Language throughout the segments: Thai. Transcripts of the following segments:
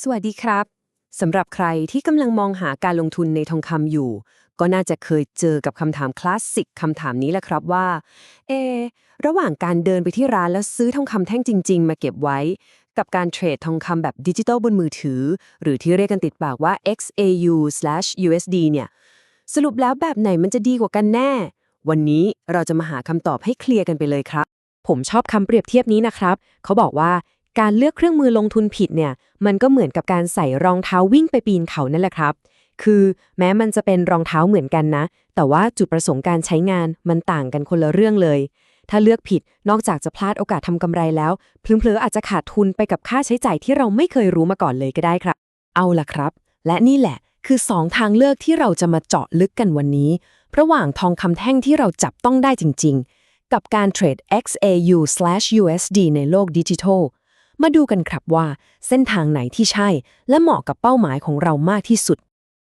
สวัสดีครับ สำหรับใครที่กำลังมองหาการลงทุนในทองคำอยู่ ก็น่าจะเคยเจอกับคำถามคลาสสิกคำถามนี้แหละครับว่า เอ ระหว่างการเดินไปที่ร้านแล้วซื้อทองคำแท่งจริง ๆ มาเก็บไว้ กับการเทรดทองคำแบบดิจิตอลบนมือถือ หรือที่เรียกกันติดปากว่า XAU/USD เนี่ย สรุปแล้วแบบไหนมันจะดีกว่ากันแน่ วันนี้เราจะมาหาคำตอบให้เคลียร์กันไปเลยครับ ผมชอบคำเปรียบเทียบนี้นะครับ เขาบอกว่า การเลือกเครื่องมือลงทุนผิดเนี่ย มันก็เหมือนกับการใส่รองเท้าวิ่งไปปีนเขานั่นแหละครับ คือแม้มันจะเป็นรองเท้าเหมือนกันนะ แต่ว่าจุดประสงค์การใช้งานมันต่างกันคนละเรื่องเลย ถ้าเลือกผิดนอกจากจะพลาดโอกาสทำกำไรแล้วเพลอๆอาจจะขาดทุนไปกับค่าใช้จ่ายที่เราไม่เคยรู้มาก่อนเลยก็ได้ครับ เอาล่ะครับ และนี่แหละคือ 2 ทางเลือกที่เราจะมาเจาะลึกกันวันนี้ ระหว่างทองคำแท่งที่เราจับต้องได้จริง ๆ กับการเทรด XAU/USD ในโลกดิจิทัล มาดูกันครับว่า เส้นทางไหนที่ใช่ และเหมาะกับเป้าหมายของเรามากที่สุด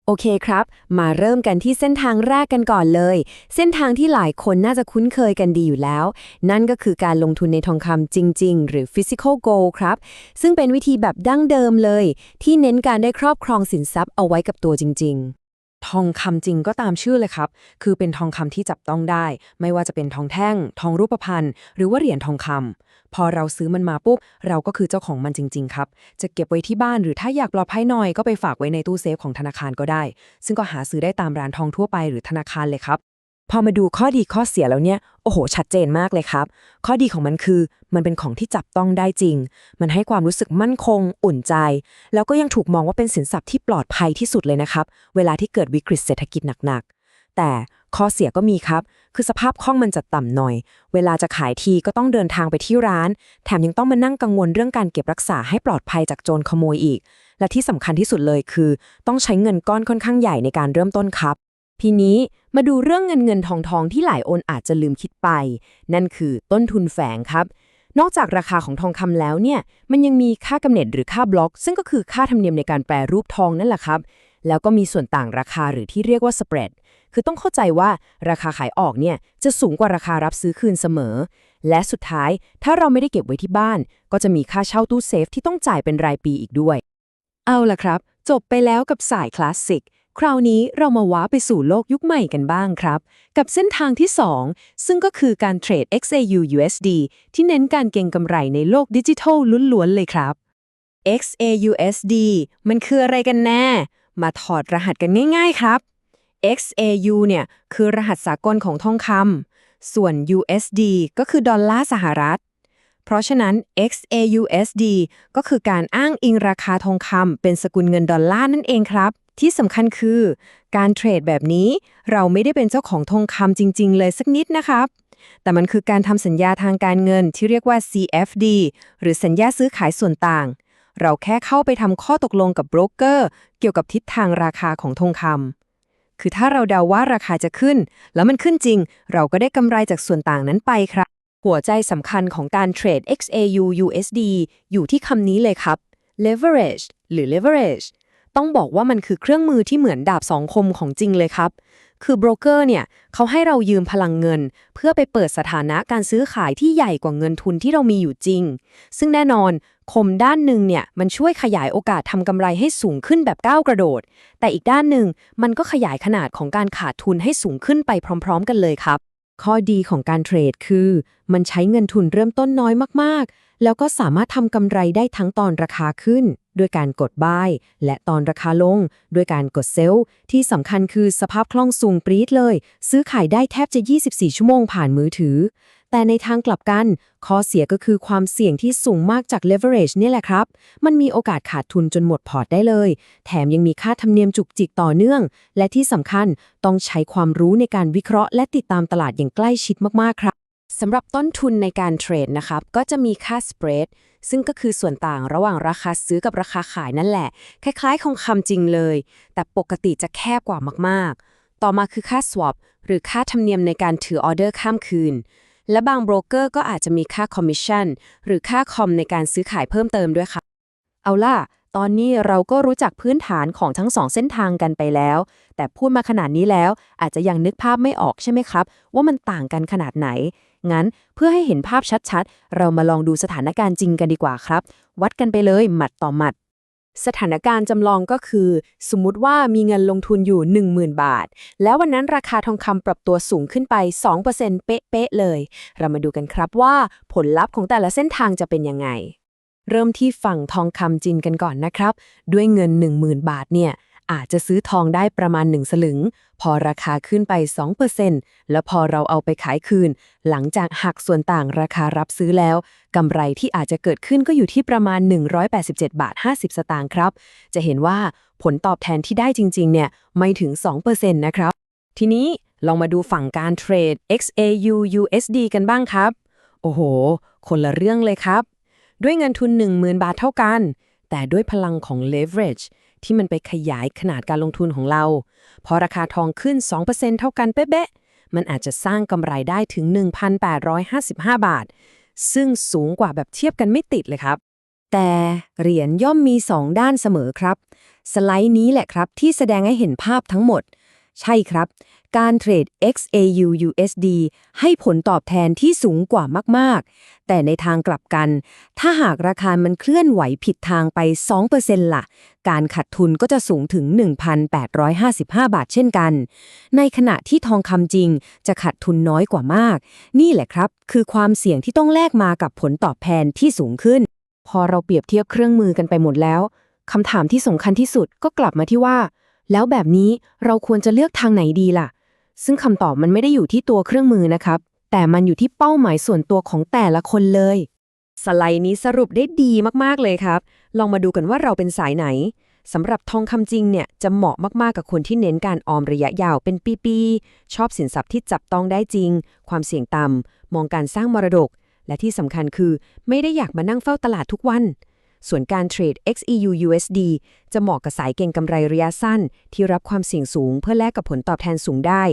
โอเคครับ มาเริ่มกันที่เส้นทางแรกกันก่อนเลย เส้นทางที่หลายคนน่าจะคุ้นเคยกันดีอยู่แล้ว นั่นก็คือการลงทุนในทองคำจริง ๆ หรือ physical gold ครับ ซึ่งเป็นวิธีแบบดั้งเดิมเลย ที่เน้นการได้ครอบครองสินทรัพย์เอาไว้กับตัวจริง ๆ ทองคำจริงก็ตามชื่อเลยครับ คือเป็นทองคำที่จับต้องได้ ไม่ว่าจะเป็นทองแท่ง ทองรูปพรรณหรือว่าเหรียญทองคำพอเราซื้อมันมาปุ๊บ เราก็คือเจ้าของมันจริง ๆ ครับ จะเก็บไว้ที่บ้านหรือถ้าอยากปลอดภัยหน่อยก็ไปฝากไว้ในตู้เซฟของธนาคารก็ได้ ซึ่งก็หาซื้อได้ตามร้านทองทั่วไปหรือธนาคารเลยครับ พอมาดูข้อดีข้อเสียแล้วเนี่ย โอ้โห ชัดเจนมากเลยครับ ข้อดีของมันคือ มันเป็นของที่จับต้องได้จริง มันให้ความรู้สึกมั่นคง อุ่นใจ แล้วก็ยังถูกมองว่าเป็นสินทรัพย์ที่ปลอดภัยที่สุดเลยนะครับ เวลาที่เกิดวิกฤตเศรษฐกิจหนักๆ แต่ข้อเสียก็มีครับ คือสภาพคล่องมันจะต่ำหน่อย เวลาจะขายทีก็ต้องเดินทางไปที่ร้าน แถมยังต้องมานั่งกังวลเรื่องการเก็บรักษาให้ปลอดภัยจากโจรขโมยอีก และที่สำคัญที่สุดเลยคือ ต้องใช้เงินก้อนค่อนข้างใหญ่ในการเริ่มต้นครับ ทีนี้มาดูเรื่องเงินเงินทองทองที่หลายคนอาจจะลืมคิดไป นั่นคือต้นทุนแฝงครับ นอกจากราคาของทองคำแล้วเนี่ย มันยังมีค่ากำเนิดหรือค่าบล็อก ซึ่งก็คือค่าธรรมเนียมในการแปรรูปทองนั่นแหละครับ แล้วก็มีส่วนต่างราคาหรือที่เรียกว่าสเปรดคือต้องเข้าใจว่าราคาขายออกเนี่ยจะสูงกว่าราคารับซื้อคืนเสมอ และสุดท้ายถ้าเราไม่ได้เก็บไว้ที่บ้าน ก็จะมีค่าเช่าตู้เซฟที่ต้องจ่ายเป็นรายปีอีกด้วย เอาล่ะครับ จบไปแล้วกับสายคลาสสิก คราวนี้เรามาว้าไปสู่โลกยุคใหม่กันบ้างครับ กับเส้นทางที่ 2 ซึ่งก็คือการเทรด XAU USD ที่เน้นการเก็งกำไรในโลกดิจิทัลล้วนๆเลยครับ XAUSD มันคืออะไรกันแน่ มาถอดรหัสกันง่ายๆครับ XAU เนี่ยคือรหัสสากลของทองคำ ส่วน USD ก็คือดอลลาร์สหรัฐ เพราะฉะนั้น XAUSD ก็คือการอ้างอิงราคาทองคำเป็นสกุลเงินดอลลาร์นั่นเองครับ ที่สำคัญคือ การเทรดแบบนี้ เราไม่ได้เป็นเจ้าของทองคำจริง ๆ เลยสักนิดนะครับ แต่มันคือการทำสัญญาทางการเงินที่เรียกว่า CFD หรือสัญญาซื้อขายส่วนต่าง เราแค่เข้าไปทำข้อตกลงกับโบรกเกอร์เกี่ยวกับทิศทางราคาของทองคำคือถ้าเราเดาว่าราคาจะขึ้น แล้วมันขึ้นจริง เราก็ได้กำไรจากส่วนต่างนั้นไปครับ หัวใจสำคัญของการเทรด XAU USD อยู่ที่คำนี้เลยครับ leverage หรือ leverage ต้องบอกว่ามันคือเครื่องมือที่เหมือนดาบสองคมของจริงเลยครับ คือโบรกเกอร์เนี่ยเขาให้เรายืมพลังเงิน เพื่อไปเปิดสถานะการซื้อขายที่ใหญ่กว่าเงินทุนที่เรามีอยู่จริง ซึ่งแน่นอนคมด้านหนึ่งเนี่ยมันช่วยขยายโอกาสทำกำไรให้สูงขึ้นแบบก้าวกระโดด แต่อีกด้านหนึ่งมันก็ขยายขนาดของการขาดทุนให้สูงขึ้นไปพร้อม ๆ กันเลยครับ ข้อดีของการเทรดคือ มันใช้เงินทุนเริ่มต้นน้อยมากๆ แล้วก็สามารถทำกำไรได้ทั้งตอนราคาขึ้น ด้วยการกด buy และตอนราคาลง ด้วยการกด sell ที่สำคัญคือสภาพคล่องสูงปรี๊ดเลย ซื้อขายได้แทบจะ 24 ชั่วโมงผ่านมือถือ แต่ในทางกลับกัน ข้อเสียก็คือความเสี่ยงที่สูงมากจาก leverage เนี่ยแหละครับ มันมีโอกาสขาดทุนจนหมดพอร์ตได้เลย แถมยังมีค่าธรรมเนียมจุกจิกต่อเนื่อง และที่สำคัญต้องใช้ความรู้ในการวิเคราะห์ และติดตามตลาดอย่างใกล้ชิดมากๆครับ สำหรับต้นทุนในการเทรดนะครับ ก็จะมีค่า spread ซึ่งก็คือส่วนต่างระหว่างราคาซื้อกับราคาขายนั่นแหละ คล้ายๆของคำจริงเลย แต่ปกติจะแคบกว่ามากๆ ต่อมาคือค่า swap หรือค่าธรรมเนียมในการถือออเดอร์ข้ามคืน และบางโบรกเกอร์ก็อาจจะมีค่าคอมมิชชั่นหรือค่าคอมในการซื้อขายเพิ่มเติมด้วยค่ะ เอาล่ะ ตอนนี้เราก็รู้จักพื้นฐานของทั้งสองเส้นทางกันไปแล้ว แต่พูดมาขนาดนี้แล้วอาจจะยังนึกภาพไม่ออกใช่ไหมครับ ว่ามันต่างกันขนาดไหน งั้นเพื่อให้เห็นภาพชัดๆ เรามาลองดูสถานการณ์จริงกันดีกว่าครับ วัดกันไปเลยหมัดต่อหมัด สถานการณ์จำลองก็คือ สมมุติว่ามีเงินลงทุนอยู่ 10,000 บาท แล้ววันนั้นราคาทองคำปรับตัวสูงขึ้นไป 2%เป๊ะๆเลย เรามาดูกันครับว่าผลลัพธ์ของแต่ละเส้นทางจะเป็นยังไง เริ่มที่ฝั่งทองคำจินกันก่อนนะครับ ด้วยเงิน 10,000 บาทเนี่ยอาจจะซื้อทองได้ประมาณ 1 สลึง พอราคาขึ้นไป 2%แล้วพอเราเอาไปขายคืน หลังจากหักส่วนต่างราคารับซื้อแล้วกำไรที่อาจจะเกิดขึ้นก็อยู่ที่ประมาณ 187 บาท 50 สตางค์ครับ จะเห็นว่าผลตอบแทนที่ได้จริง ๆ เนี่ยไม่ถึง 2%นะครับ ทีนี้ลองมาดูฝั่งการเทรด XAU USD กันบ้างครับ โอ้โห คนละเรื่องเลยครับ ด้วยเงินทุน 10,000 บาทเท่ากัน แต่ด้วยพลังของ leverage ที่มันไปขยายขนาดการลงทุนของเรา พอราคาทองขึ้น 2%เท่ากันเป๊ะๆ มันอาจจะสร้างกำไรได้ถึง 1,855 บาท ซึ่งสูงกว่าแบบเทียบกันไม่ติดเลยครับ แต่เหรียญย่อมมี 2 ด้านเสมอครับ สไลด์นี้แหละครับที่แสดงให้เห็นภาพทั้งหมด ใช่ครับ การเทรด XAU USD ให้ผลตอบแทนที่สูงกว่ามาก ๆ แต่ในทางกลับกัน ถ้าหากราคามันเคลื่อนไหวผิดทางไป 2%ล่ะ การขัดทุนก็จะสูงถึง 1,855 บาทเช่นกัน ในขณะที่ทองคำจริงจะขัดทุนน้อยกว่ามาก นี่แหละครับ คือความเสี่ยงที่ต้องแลกมากับผลตอบแทนที่สูงขึ้น พอเราเปรียบเทียบเครื่องมือกันไปหมดแล้วคำถามที่สำคัญที่สุดก็กลับมาที่ว่า แล้วแบบนี้เราควรจะเลือกทางไหนดีล่ะ ซึ่งคำตอบมันไม่ได้อยู่ที่ตัวเครื่องมือนะครับ แต่มันอยู่ที่เป้าหมายส่วนตัวของแต่ละคนเลย สไลด์นี้สรุปได้ดีมากๆเลยครับ ลองมาดูกันว่าเราเป็นสายไหนสำหรับทองคำจริงเนี่ยจะเหมาะมากๆกับคนที่เน้นการออมระยะยาวเป็นปีๆ ชอบสินทรัพย์ที่จับต้องได้จริง ความเสี่ยงต่ำมองการสร้างมรดก และที่สำคัญคือ ไม่ได้อยากมานั่งเฝ้าตลาดทุกวัน ส่วนการเทรด XEU USD จะเหมาะกับสายเก็งกำไรระยะสั้น ที่รับความเสี่ยงสูงเพื่อแลกกับผลตอบแทนสูงได้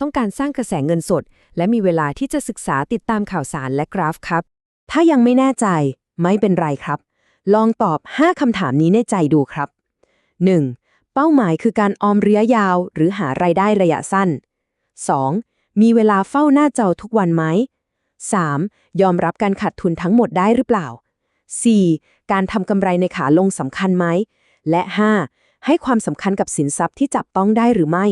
ต้องการสร้างกระแสเงินสด และมีเวลาที่จะศึกษาติดตามข่าวสารและกราฟครับ ถ้ายังไม่แน่ใจไม่เป็นไรครับ ลองตอบ 5คำถามนี้ในใจดูครับ 1. เป้าหมายคือการออมระยะยาว หรือหารายได้ระยะสั้น 2. มีเวลาเฝ้าหน้าจอทุกวันไหม 3. ยอมรับการขาดทุนทั้งหมดได้หรือเปล่า 4. การทำกำไรในขาลงสำคัญไหม และ 5. ให้ความสำคัญกับสินทรัพย์ที่จับต้องได้หรือไม่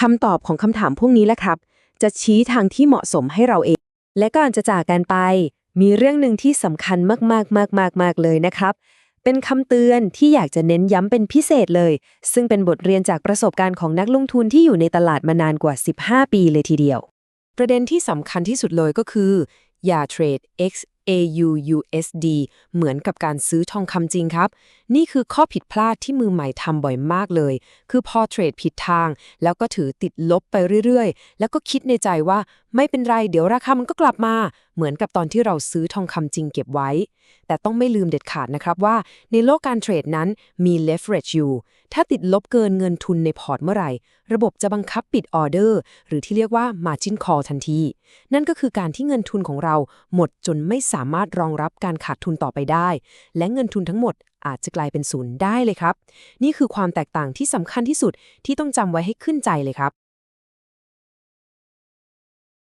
คำตอบของคำถามพวกนี้แหละครับ จะชี้ทางที่เหมาะสมให้เราเอง และก่อนจะจากกันไป มีเรื่องหนึ่งที่สำคัญมากๆๆๆๆเลยนะครับ เป็นคำเตือนที่อยากจะเน้นย้ำเป็นพิเศษเลย ซึ่งเป็นบทเรียนจากประสบการณ์ของนักลงทุนที่อยู่ในตลาดมานานกว่า 15 ปีเลยทีเดียว ประเด็นที่สำคัญที่สุดเลยก็คือ อย่าเทรด X A U U S D เหมือนกับการซื้อทองคำจริงครับ นี่คือข้อผิดพลาดที่มือใหม่ทำบ่อยมากเลย คือพอเทรดผิดทาง แล้วก็ถือติดลบไปเรื่อยๆ แล้วก็คิดในใจว่าไม่เป็นไร เดี๋ยวราคามันก็กลับมา เหมือนกับตอนที่เราซื้อทองคำจริงเก็บไว้ แต่ต้องไม่ลืมเด็ดขาดนะครับว่า ในโลกการเทรดนั้นมี leverage อยู่ ถ้าติดลบเกินเงินทุนในพอร์ตเมื่อไหร่ ระบบจะบังคับปิดออเดอร์หรือที่เรียกว่า margin call ทันที นั่นก็คือการที่เงินทุนของเราหมดจนไม่สามารถรองรับการขาดทุนต่อไปได้ และเงินทุนทั้งหมดอาจจะกลายเป็นศูนย์ได้เลยครับ นี่คือความแตกต่างที่สำคัญที่สุดที่ต้องจำไว้ให้ขึ้นใจเลยครับ